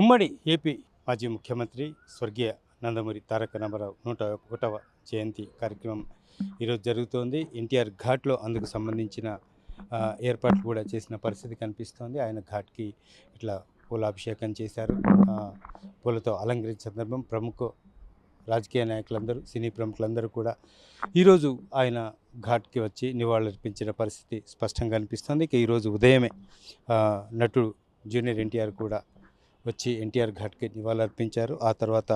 ఉమ్మడి ఏపీ మాజీ ముఖ్యమంత్రి స్వర్గీయ నందమూరి తారక రామారావు నూట ఒకటవ జయంతి కార్యక్రమం ఈరోజు జరుగుతోంది. ఎన్టీఆర్ ఘాట్లో అందుకు సంబంధించిన ఏర్పాట్లు కూడా చేసిన పరిస్థితి కనిపిస్తోంది. ఆయన ఘాట్కి ఇట్లా పూలాభిషేకం చేశారు. పూలతో అలంకరించిన సందర్భం ప్రముఖ రాజకీయ నాయకులందరూ సినీ ప్రముఖులందరూ కూడా ఈరోజు ఆయన ఘాట్కి వచ్చి నివాళులర్పించిన పరిస్థితి స్పష్టంగా కనిపిస్తోంది. ఇక ఈరోజు ఉదయమే నటుడు జూనియర్ ఎన్టీఆర్ కూడా వచ్చి ఎన్టీఆర్ ఘాట్కి నివాళులర్పించారు. ఆ తర్వాత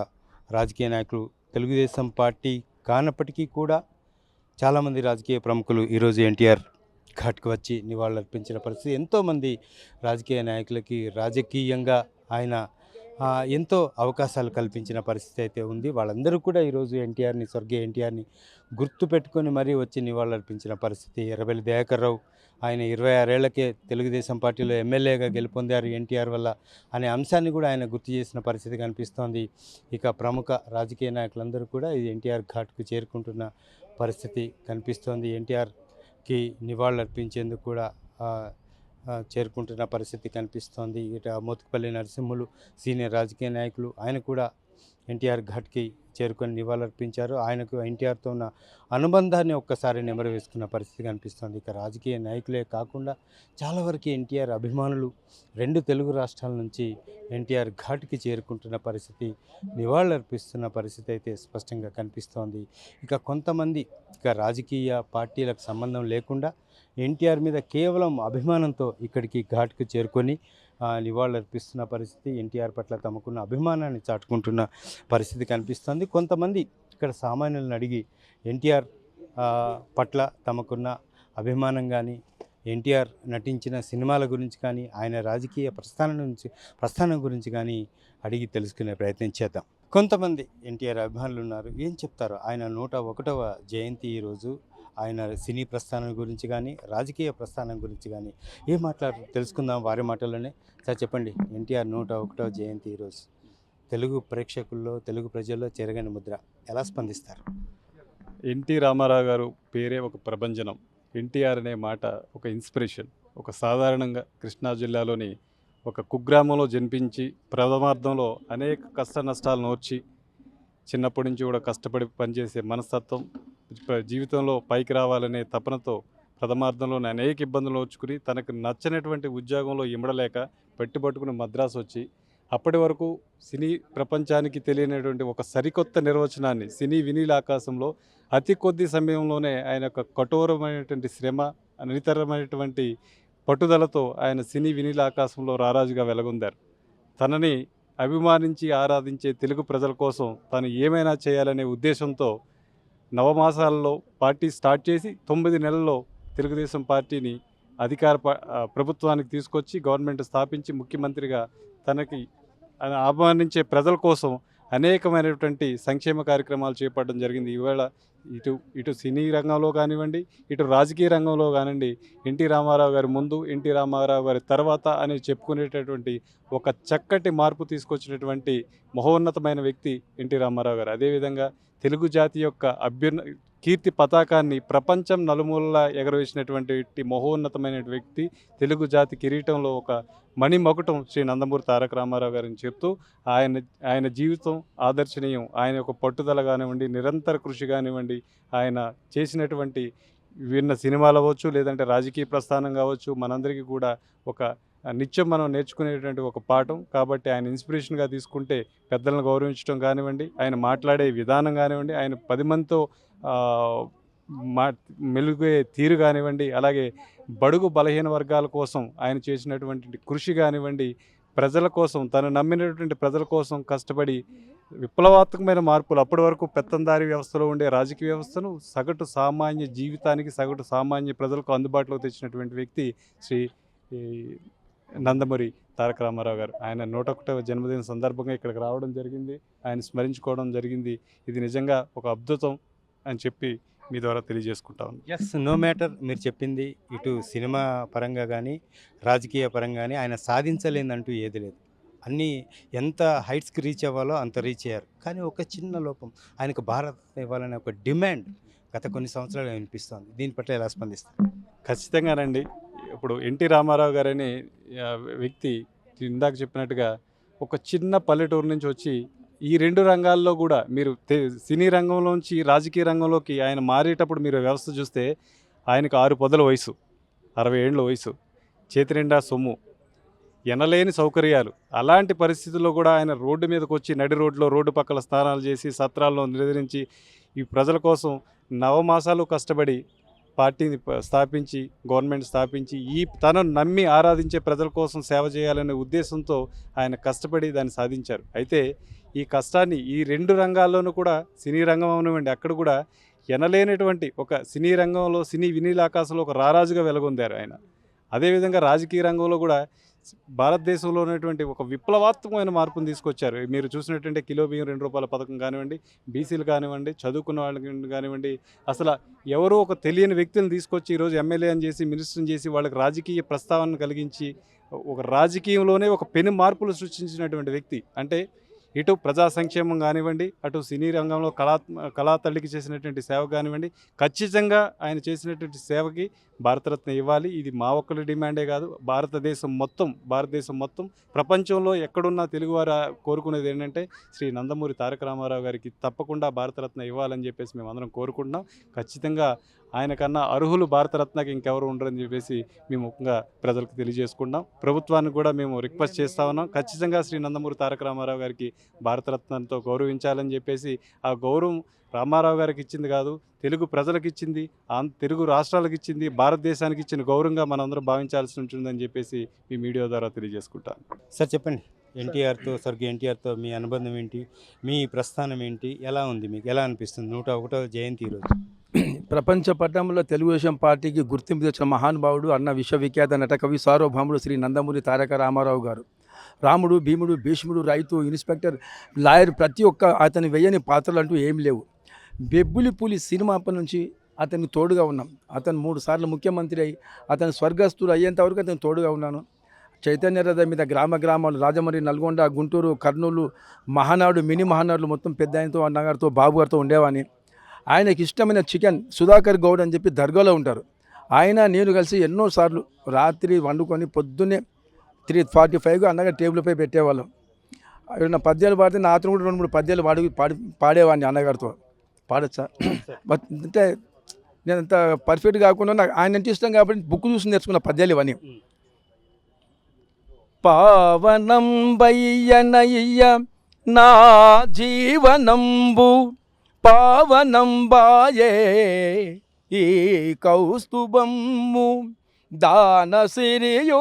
రాజకీయ నాయకులు తెలుగుదేశం పార్టీ కానప్పటికీ కూడా చాలామంది రాజకీయ ప్రముఖులు ఈరోజు ఎన్టీఆర్ ఘాట్కి వచ్చి నివాళులర్పించిన పరిస్థితి. ఎంతోమంది రాజకీయ నాయకులకి రాజకీయంగా ఆయన ఎంతో అవకాశాలు కల్పించిన పరిస్థితి అయితే ఉంది. వాళ్ళందరూ కూడా ఈరోజు ఎన్టీఆర్ని స్వర్గీయ ఎన్టీఆర్ని గుర్తు పెట్టుకొని మరీ వచ్చి నివాళులర్పించిన పరిస్థితి. ఎర్రబెల్లి దయాకర్ రావు ఆయన ఇరవై ఆరేళ్ళకే తెలుగుదేశం పార్టీలో ఎమ్మెల్యేగా గెలుపొందారు ఎన్టీఆర్ వల్ల అనే అంశాన్ని కూడా ఆయన గుర్తు చేసిన పరిస్థితి కనిపిస్తోంది. ఇక ప్రముఖ రాజకీయ నాయకులందరూ కూడా ఈ ఎన్టీఆర్ ఘాట్కు చేరుకుంటున్న పరిస్థితి కనిపిస్తోంది. ఎన్టీఆర్కి నివాళులర్పించేందుకు కూడా చేరుకుంటున్న పరిస్థితి కనిపిస్తోంది. ఇట మోతుకుపల్లి నరసింహులు సీనియర్ రాజకీయ నాయకులు ఆయన కూడా ఎన్టీఆర్ ఘాట్కి చేరుకొని నివాళులర్పించారు. ఆయనకు ఎన్టీఆర్తో ఉన్న అనుబంధాన్ని ఒక్కసారి నెమరు వేసుకున్న పరిస్థితి కనిపిస్తోంది. ఇక రాజకీయ నాయకులే కాకుండా చాలా వరకు ఎన్టీఆర్ అభిమానులు రెండు తెలుగు రాష్ట్రాల నుంచి ఎన్టీఆర్ ఘాట్కి చేరుకుంటున్న పరిస్థితి నివాళులర్పిస్తున్న పరిస్థితి అయితే స్పష్టంగా కనిపిస్తోంది. ఇక కొంతమంది ఇక రాజకీయ పార్టీలకు సంబంధం లేకుండా ఎన్టీఆర్ మీద కేవలం అభిమానంతో ఇక్కడికి ఘాట్కి చేరుకొని నివాళులర్పిస్తున్న పరిస్థితి ఎన్టీఆర్ పట్ల తమకున్న అభిమానాన్ని చాటుకుంటున్న పరిస్థితి కనిపిస్తోంది. కొంతమంది ఇక్కడ సామాన్యులను అడిగి ఎన్టీఆర్ పట్ల తమకున్న అభిమానం కానీ ఎన్టీఆర్ నటించిన సినిమాల గురించి కానీ ఆయన రాజకీయ ప్రస్థానం నుంచి ప్రస్థానం గురించి కానీ అడిగి తెలుసుకునే ప్రయత్నం చేద్దాం. కొంతమంది ఎన్టీఆర్ అభిమానులు ఉన్నారు. ఏం చెప్తారు? ఆయన నూట ఒకటవ జయంతి ఈరోజు ఆయన సినీ ప్రస్థానం గురించి కానీ రాజకీయ ప్రస్థానం గురించి కానీ ఏం మాట్లాడారు తెలుసుకుందాం వారి మాటల్లోనే. సార్ చెప్పండి ఎన్టీఆర్ నూట ఒకటో జయంతి ఈరోజు తెలుగు ప్రేక్షకుల్లో తెలుగు ప్రజల్లో చెరగని ముద్ర ఎలా స్పందిస్తారు? ఎన్టీ రామారావు గారు పేరే ఒక ప్రభంజనం. ఎన్టీఆర్ అనే మాట ఒక ఇన్స్పిరేషన్. ఒక సాధారణంగా కృష్ణా జిల్లాలోని ఒక కుగ్రామంలో జన్మించి ప్రథమార్థంలో అనేక కష్ట నష్టాలు నోర్చి చిన్నప్పటి నుంచి కూడా కష్టపడి పనిచేసే మనస్తత్వం జీవితంలో పైకి రావాలనే తపనతో ప్రథమార్థంలోనే అనేక ఇబ్బందులు వచ్చుకుని తనకు నచ్చనటువంటి ఉద్యోగంలో ఇమడలేక పెట్టుబట్టుకుని మద్రాసు వచ్చి అప్పటి వరకు సినీ ప్రపంచానికి తెలియనటువంటి ఒక సరికొత్త నిర్వచనాన్ని సినీ వినీల ఆకాశంలో అతి కొద్ది సమయంలోనే ఆయన యొక్క కఠోరమైనటువంటి శ్రమ అనితరమైనటువంటి పట్టుదలతో ఆయన సినీ వినీల ఆకాశంలో రారాజుగా వెలగొందారు. తనని అభిమానించి ఆరాధించే తెలుగు ప్రజల కోసం తను ఏమైనా చేయాలనే ఉద్దేశంతో నవమాసాలలో పార్టీ స్టార్ట్ చేసి తొమ్మిది నెలల్లో తెలుగుదేశం పార్టీని అధికార ప- ప్రభుత్వానికి తీసుకొచ్చి గవర్నమెంట్ స్థాపించి ముఖ్యమంత్రిగా తనకి ఆయన ఆహ్వానించే ప్రజల కోసం అనేకమైనటువంటి సంక్షేమ కార్యక్రమాలు చేపట్టడం జరిగింది. ఈవేళ ఇటు ఇటు సినీ రంగంలో కానివ్వండి ఇటు రాజకీయ రంగంలో కానివ్వండి ఎన్టీ రామారావు గారి ముందు ఎన్టీ రామారావు గారి తర్వాత అని చెప్పుకునేటటువంటి ఒక చక్కటి మార్పు తీసుకొచ్చినటువంటి మహోన్నతమైన వ్యక్తి ఎన్టీ రామారావు గారు. అదేవిధంగా తెలుగు జాతి యొక్క అభ్యున్న కీర్తి పతాకాన్ని ప్రపంచం నలుమూలలా ఎగరవేసినటువంటి వ్యక్తి మహోన్నతమైన వ్యక్తి తెలుగు జాతి కిరీటంలో ఒక మణిమకుటం శ్రీ నందమూరి తారక రామారావు గారిని చెప్తూ ఆయన ఆయన జీవితం ఆదర్శనీయం. ఆయన యొక్క పట్టుదల కానివ్వండి నిరంతర కృషి కానివ్వండి ఆయన చేసినటువంటి విన్న సినిమాలు అవ్వచ్చు లేదంటే రాజకీయ ప్రస్థానం కావచ్చు మనందరికీ కూడా ఒక నిత్యం మనం నేర్చుకునేటువంటి ఒక పాఠం. కాబట్టి ఆయన ఇన్స్పిరేషన్గా తీసుకుంటే పెద్దలను గౌరవించడం కానివ్వండి ఆయన మాట్లాడే విధానం కానివ్వండి ఆయన పది మందితో మా మెలుగే తీరు కానివ్వండి అలాగే బడుగు బలహీన వర్గాల కోసం ఆయన చేసినటువంటి కృషి కానివ్వండి ప్రజల కోసం తను నమ్మినటువంటి ప్రజల కోసం కష్టపడి విప్లవాత్మకమైన మార్పులు అప్పటి వరకు పెత్తందారి వ్యవస్థలో ఉండే రాజకీయ వ్యవస్థను సగటు సామాన్య జీవితానికి సగటు సామాన్య ప్రజలకు అందుబాటులో తెచ్చినటువంటి వ్యక్తి శ్రీ నందమూరి తారక రామారావు గారు. ఆయన నూట ఒకటవ జన్మదిన సందర్భంగా ఇక్కడికి రావడం జరిగింది. ఆయన స్మరించుకోవడం జరిగింది. ఇది నిజంగా ఒక అద్భుతం. అని చెప్పి మీ ద్వారా తెలియజేసుకుంటా ఎస్ నో మ్యాటర్ మీరు చెప్పింది ఇటు సినిమా పరంగా కానీ రాజకీయ పరంగా కానీ ఆయన సాధించలేదంటూ ఏది లేదు. అన్నీ ఎంత హైట్స్కి రీచ్ అవ్వాలో అంత రీచ్ అయ్యారు. కానీ ఒక చిన్న లోపం ఆయనకు భారత్ ఇవ్వాలనే ఒక డిమాండ్ గత కొన్ని సంవత్సరాలు వినిపిస్తోంది. దీని పట్ల ఎలా స్పందిస్తారు? ఖచ్చితంగానండి ఇప్పుడు ఎన్టీ రామారావు గారని వ్యక్తి ఇందాక చెప్పినట్టుగా ఒక చిన్న పల్లెటూరు నుంచి వచ్చి ఈ రెండు రంగాల్లో కూడా మీరు సినీ రంగంలోంచి రాజకీయ రంగంలోకి ఆయన మారేటప్పుడు మీరు వ్యవస్థ చూస్తే ఆయనకు ఆరు పొదల వయసు అరవై ఏళ్ళ వయసు చేతి నిండా సొమ్ము ఎనలేని సౌకర్యాలు. అలాంటి పరిస్థితుల్లో కూడా ఆయన రోడ్డు మీదకి వచ్చి నడి రోడ్లో రోడ్డు పక్కల స్నానాలు చేసి సత్రాల్లో నిద్రించి ఈ ప్రజల కోసం నవమాసాలు కష్టపడి పార్టీని స్థాపించి గవర్నమెంట్ స్థాపించి ఈ తనను నమ్మి ఆరాధించే ప్రజల కోసం సేవ చేయాలనే ఉద్దేశంతో ఆయన కష్టపడి దాన్ని సాధించారు. అయితే ఈ కష్టాన్ని ఈ రెండు రంగాల్లోనూ కూడా సినీ రంగం అవనివ్వండి. అక్కడ కూడా ఎనలేనటువంటి ఒక సినీ రంగంలో సినీ వినీల ఆకాశంలో ఒక రారాజుగా వెలుగొందారు ఆయన. అదేవిధంగా రాజకీయ రంగంలో కూడా భారతదేశంలో ఉన్నటువంటి ఒక విప్లవాత్మకమైన మార్పును తీసుకొచ్చారు. మీరు చూసినటువంటి కిలో బియ్యం రెండు రూపాయల పథకం కానివ్వండి బీసీలు కానివ్వండి చదువుకున్న వాళ్ళకి కానివ్వండి అసలు ఎవరో ఒక తెలియని వ్యక్తిని తీసుకొచ్చి ఈరోజు ఎమ్మెల్యే అని చేసి మినిస్టర్ని చేసి వాళ్ళకి రాజకీయ ప్రస్తావన కలిగించి ఒక రాజకీయంలోనే ఒక పెను మార్పులు సృష్టించినటువంటి వ్యక్తి. అంటే ఇటు ప్రజా సంక్షేమం కానివ్వండి అటు సినీ రంగంలో కళా కళా తల్లికి చేసినటువంటి సేవ కానివ్వండి ఖచ్చితంగా ఆయన చేసినటువంటి సేవకి భారతరత్న ఇవ్వాలి. ఇది మా ఒక్కరి డిమాండే కాదు. భారతదేశం మొత్తం భారతదేశం మొత్తం ప్రపంచంలో ఎక్కడున్నా తెలుగువారు కోరుకునేది ఏంటంటే శ్రీ నందమూరి తారక రామారావు గారికి తప్పకుండా భారతరత్న ఇవ్వాలని చెప్పేసి మేము అందరం కోరుకుంటున్నాం. ఖచ్చితంగా ఆయన కన్నా అర్హులు భారతరత్నకి ఇంకెవరు ఉండరని చెప్పేసి మేము ముఖ్యంగా ప్రజలకు తెలియజేసుకుంటాం ప్రభుత్వాన్ని కూడా మేము రిక్వెస్ట్ చేస్తా ఉన్నాం. ఖచ్చితంగా శ్రీ నందమూరి తారక రామారావు గారికి భారతరత్నంతో గౌరవించాలని చెప్పేసి ఆ గౌరవం రామారావు గారికి ఇచ్చింది కాదు తెలుగు ప్రజలకు ఇచ్చింది తెలుగు రాష్ట్రాలకు ఇచ్చింది భారతదేశానికి ఇచ్చిన గౌరవంగా మనందరం భావించాల్సి ఉంటుందని చెప్పేసి మీ మీడియా ద్వారా తెలియజేసుకుంటాను. సార్ చెప్పండి. ఎన్టీఆర్తో స్వర్గ ఎన్టీఆర్తో మీ అనుబంధం ఏంటి? మీ ప్రస్థానం ఏంటి? ఎలా ఉంది మీకు? ఎలా అనిపిస్తుంది? నూట ఒకటో జయంతి ఈరోజు. ప్రపంచ పట్టణంలో తెలుగుదేశం పార్టీకి గుర్తింపు తెచ్చిన మహానుభావుడు అన్న విశ్వవిఖ్యాత నటకవి సార్వభౌముడు శ్రీ నందమూరి తారక రామారావు గారు. రాముడు భీముడు భీష్ముడు రైతు ఇన్స్పెక్టర్ లాయర్ ప్రతి ఒక్క అతని వెయ్యని పాత్రలు అంటూ ఏం లేవు. బెబ్బులి పులి సినిమా అప్పటి నుంచి అతనికి తోడుగా ఉన్నాం. అతను మూడు సార్లు ముఖ్యమంత్రి అయి అతను స్వర్గస్థుడు అయ్యేంత వరకు అతను తోడుగా ఉన్నాను. చైతన్య రథం మీద గ్రామ గ్రామాలు రాజమండ్రి నల్గొండ గుంటూరు కర్నూలు మహానాడు మినీ మహానాడులు మొత్తం పెద్ద ఆయనతో అన్నగారితో బాబు గారితో ఆయనకి ఇష్టమైన చికెన్ సుధాకర్ గౌడ్ అని చెప్పి దర్గాలో ఉంటారు. ఆయన నేను కలిసి ఎన్నోసార్లు రాత్రి వండుకొని పొద్దున్నే త్రీ ఫార్టీ ఫైవ్గా అన్నగా టేబుల్పై పెట్టేవాళ్ళం. ఏమైనా పద్యాలు పాడితే నా అతను కూడా రెండు మూడు పద్యాలు పాడి పాడి పాడేవాడిని అన్నగారితో. పాడచ్చా? బట్ అంటే నేను అంత పర్ఫెక్ట్ కాకుండా నాకు ఆయన అంటే ఇష్టం కాబట్టి బుక్ చూసి నేర్చుకున్న పద్యాలు ఇవన్నీ. పావనం బయ్యనయ్య నా జీవనంబు పావనం బాయే ఈ కౌస్తుభము దాన సిరియు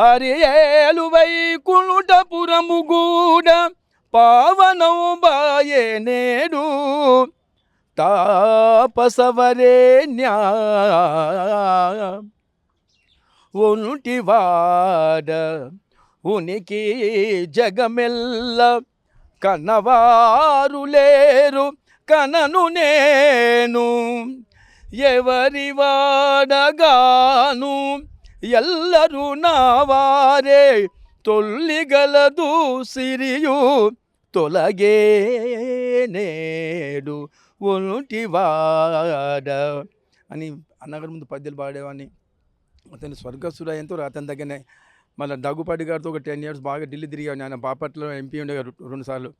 హరియేలు వైకుంఠపురము గూడ పావనం బాయే నేడు. తాపసవరేణ్యా ఒంటివాడ ఉనికి జగమెల్ల కనవారు లేరు కనను నేను. ఎవరి వాడగాను ఎల్లరూ నా వారే తొల్లిగలదు సిరియు తొలగే నేడు ఒంటివాడ అని అన్నగారి ముందు పద్యలు పాడేవాడిని. అతను స్వర్గస్థుడు అయ్యేంతో అతని దగ్గరనే. మళ్ళీ దగ్గుపాటి గారితో ఒక టెన్ ఇయర్స్ బాగా ఢిల్లీ తిరిగాను ఆయన బాపట్లలో ఎంపీ ఉండే రెండుసార్లు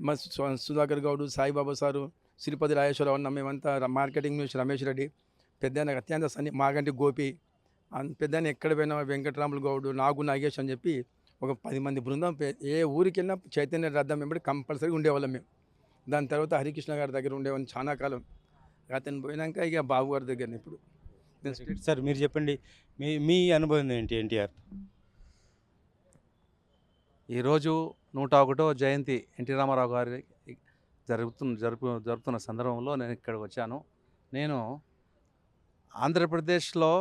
మా సుధాకర్ గౌడు సాయిబాబా సారు శ్రీపతి రాజేశ్వరరావు అన్న మేమంతా మార్కెటింగ్ నుంచి రమేష్ రెడ్డి పెద్ద అత్యంత సన్ని మాగంటి గోపి పెద్ద ఎక్కడ పోయినా వెంకటరాములు గౌడు నాగు నాగేష్ అని చెప్పి ఒక పది మంది బృందం పే- ఏ ఊరికి వెళ్ళినా చైతన్య రథం వెంబడి కంపల్సరీ ఉండేవాళ్ళం మేము. దాని తర్వాత హరికృష్ణ గారి దగ్గర ఉండేవాళ్ళం చాలా కాలం. అతను పోయినాక ఇక బాబు గారి దగ్గర ఇప్పుడు. సార్ మీరు చెప్పండి. మీ మీ అనుబంధం ఏంటి ఎన్టీఆర్? ఈరోజు నూట ఒకటో జయంతి ఎన్టీ రామారావు గారి జరుగుతున్న జరుపు జరుపుతున్న సందర్భంలో నేను ఇక్కడికి వచ్చాను. నేను ఆంధ్రప్రదేశ్లో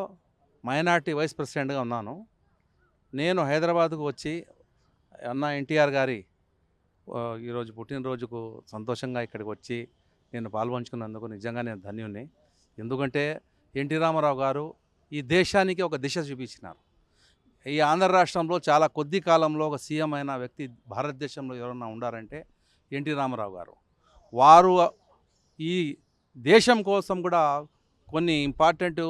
మైనార్టీ వైస్ ప్రెసిడెంట్గా ఉన్నాను. నేను హైదరాబాద్కు వచ్చి అన్న ఎన్టీఆర్ గారి ఈరోజు పుట్టినరోజుకు సంతోషంగా ఇక్కడికి వచ్చి నేను పాల్పంచుకున్నందుకు నిజంగా నేను ధన్యుణ్ణి. ఎందుకంటే ఎన్టీ రామారావు గారు ఈ దేశానికి ఒక దిశ చూపించినారు. ఈ ఆంధ్ర రాష్ట్రంలో చాలా కొద్ది కాలంలో ఒక సీఎం అయిన వ్యక్తి భారతదేశంలో ఎవరన్నా ఉండారంటే ఎన్టీ రామారావు గారు. వారు ఈ దేశం కోసం కూడా కొన్ని ఇంపార్టెంట్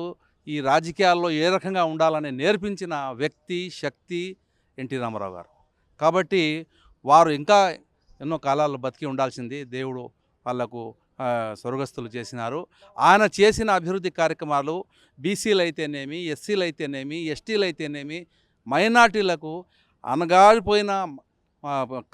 ఈ రాజకీయాల్లో ఏ రకంగా ఉండాలని నేర్పించిన వ్యక్తి శక్తి ఎన్టీ రామారావు గారు. కాబట్టి వారు ఇంకా ఎన్నో కాలాలు బతికి ఉండాల్సింది దేవుడు వాళ్ళకు స్వర్గస్థులు చేసినారు. ఆయన చేసిన అభివృద్ధి కార్యక్రమాలు బీసీలు అయితేనేమి ఎస్సీలు అయితేనేమి ఎస్టీలు అయితేనేమి మైనార్టీలకు అనగాడిపోయిన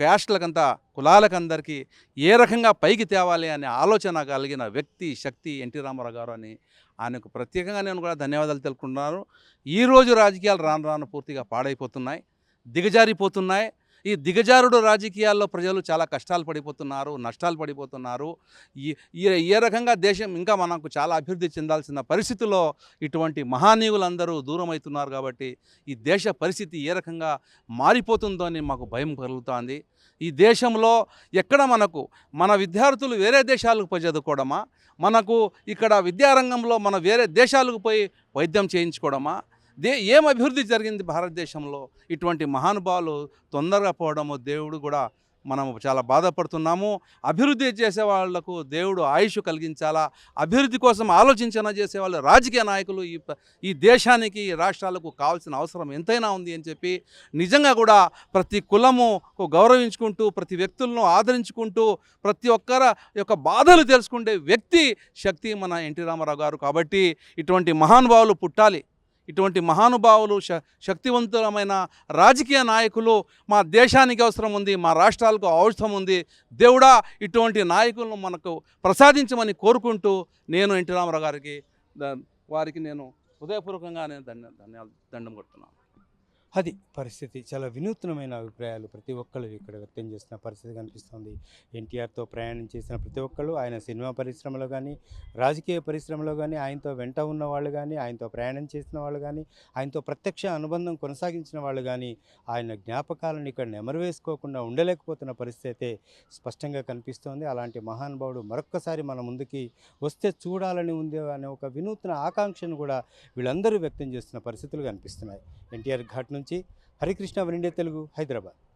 క్యాస్ట్లకంతా కులాలకందరికీ ఏ రకంగా పైకి తేవాలి అనే ఆలోచన కలిగిన వ్యక్తి శక్తి ఎన్టీ రామారావు గారు అని ఆయనకు ప్రత్యేకంగా నేను కూడా ధన్యవాదాలు తెలుపుకుంటున్నాను. ఈరోజు రాజకీయాలు రాను రాను పూర్తిగా పాడైపోతున్నాయి దిగజారిపోతున్నాయి. ఈ దిగజారుడు రాజకీయాల్లో ప్రజలు చాలా కష్టాలు పడిపోతున్నారు నష్టాలు పడిపోతున్నారు. ఈ ఏ రకంగా దేశం ఇంకా మనకు చాలా అభివృద్ధి చెందాల్సిన పరిస్థితుల్లో ఇటువంటి మహానీయులందరూ దూరం అవుతున్నారు కాబట్టి ఈ దేశ పరిస్థితి ఏ రకంగా మారిపోతుందో అని మాకు భయం కలుగుతోంది. ఈ దేశంలో ఎక్కడ మనకు మన విద్యార్థులు వేరే దేశాలకు పోయి చదువుకోవడమా? మనకు ఇక్కడ విద్యారంగంలో మన వేరే దేశాలకు పోయి వైద్యం చేయించుకోవడమా? దే ఏం అభివృద్ధి జరిగింది భారతదేశంలో? ఇటువంటి మహానుభావులు తొందరగా పోవడము దేవుడు కూడా మనము చాలా బాధపడుతున్నాము. అభివృద్ధి చేసే వాళ్ళకు దేవుడు ఆయుష్ కలిగించాలా? అభివృద్ధి కోసం ఆలోచించన చేసే వాళ్ళు రాజకీయ నాయకులు ఈ ఈ దేశానికి ఈ రాష్ట్రాలకు కావాల్సిన అవసరం ఎంతైనా ఉంది అని చెప్పి నిజంగా కూడా ప్రతి కులము గౌరవించుకుంటూ ప్రతి వ్యక్తులను ఆదరించుకుంటూ ప్రతి ఒక్కర యొక్క బాధలు తెలుసుకుంటే వ్యక్తి శక్తి మన ఎన్టీ రామారావు గారు. కాబట్టి ఇటువంటి మహానుభావులు పుట్టాలి. ఇటువంటి మహానుభావులు శ శక్తివంతులమైన రాజకీయ నాయకులు మా దేశానికి అవసరం ఉంది మా రాష్ట్రాలకు అవసరం ఉంది. దేవుడా ఇటువంటి నాయకులను మనకు ప్రసాదించమని కోరుకుంటూ నేను ఎన్టీ రామారావు గారికి వారికి నేను హృదయపూర్వకంగా నేను ధన్య ధన్యాలు దండం కొడుతున్నాను. అది పరిస్థితి. చాలా వినూత్నమైన అభిప్రాయాలు ప్రతి ఒక్కళ్ళు ఇక్కడ వ్యక్తం చేస్తున్న పరిస్థితి కనిపిస్తుంది. ఎన్టీఆర్తో ప్రయాణం చేసిన ప్రతి ఒక్కళ్ళు ఆయన సినిమా పరిశ్రమలో కానీ రాజకీయ పరిశ్రమలో కానీ ఆయనతో వెంట ఉన్న వాళ్ళు కానీ ఆయనతో ప్రయాణం చేసిన వాళ్ళు కానీ ఆయనతో ప్రత్యక్ష అనుబంధం కొనసాగించిన వాళ్ళు కానీ ఆయన జ్ఞాపకాలను ఇక్కడ నెమరు వేసుకోకుండా ఉండలేకపోతున్న పరిస్థితి అయితే స్పష్టంగా కనిపిస్తోంది. అలాంటి మహానుభావుడు మరొక్కసారి మన ముందుకి వస్తే చూడాలని ఉంది అనే ఒక వినూత్న ఆకాంక్షను కూడా వీళ్ళందరూ వ్యక్తం చేస్తున్న పరిస్థితులు కనిపిస్తున్నాయి. ఎన్టీఆర్ ఘాట్ నుంచి హరికృష్ణ వనిండే తెలుగు హైదరాబాద్.